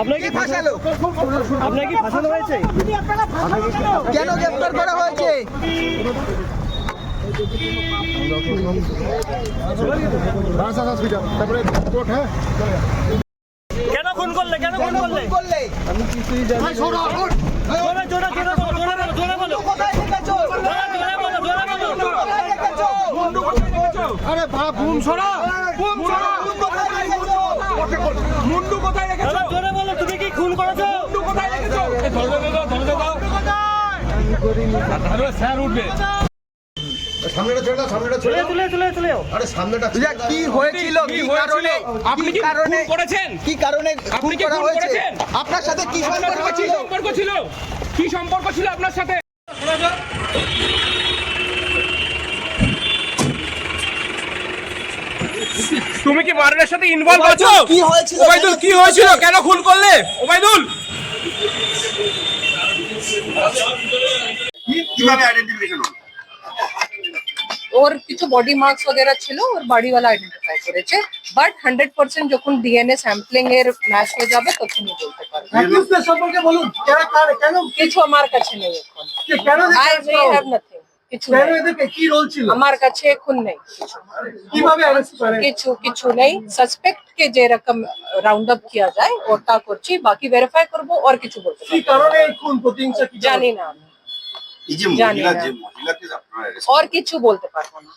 আপনাকে ফাঁসালো? আপনাকে ফাঁসানো হয়েছে? কেন গ্রেপ্তার করা হয়েছে? কেন খুন করলে? কেন খুন করলে? খুন করলে? জোরে জোরে জোরে বলো জোরে বলো কোথায় রেখেছো জোরে বলো জোরে বলো। কোথায় রেখেছো আরে বাপ বুম ছড়া বুম ছড়া কোথায় মুন্ডু কোথায় রেখেছো? জোরে বলো তুমি কি খুন করেছ? মুন্ডু কোথায় রেখেছো? এই ধরে দাও ধরে দাও আরে স্যার উঠবে। সামনেটা ছেড়ে দাও সামনেটা ছেড়ে তুলে তুলে তুলে তুলে। আরে সামনেটা পূজা কি হয়েছিল কি কারণে আপনি কি কারণে করেছেন? কি কারণে আপনি কি করা হয়েছে? আপনার সাথে কি সম্পর্ক ছিল? কি সম্পর্ক ছিল আপনার সাথে? তুমি কি মার্ডারের সাথে ইনভলভ আছো কি হয়েছিল ওবাইদুল কি হয়েছিল কেন খুন করলে ওবাইদুল কিভাবে আইডেন্টিফিকেশন হলো ওর কিছু বডি মার্কস वगैरह ছিল ওর বাড়িওয়ালা আইডেন্টিফাই করেছে বাট হান্ড্রেড পার্সেন্ট যখন ডিএনএ স্যাম্পলিং এর ম্যাচ হয়ে যাবে তখনই বলতে পারবো সম্পর্কে বলুন কেন কার- কেন কিছু আমার কাছে নেই এখন কেন আই মে হ্যাভ নাথিং কিছু নেই। কি রোল ছিল আমার কাছে এখন নেই কিছু। কীভাবে কিছু কিছু নেই সাসপেক্ট কে যে রকম রাউন্ড আপ কিয়া যায় ওটা করছি বাকি ভেরিফাই করব আর কিছু বলতে কি পারব না। কারণে খুন প্রতিহিংসা কি জানি না আমি। এই যে মহিলা যে মহিলাকে আপনারা আর কিছু বলতে পারব না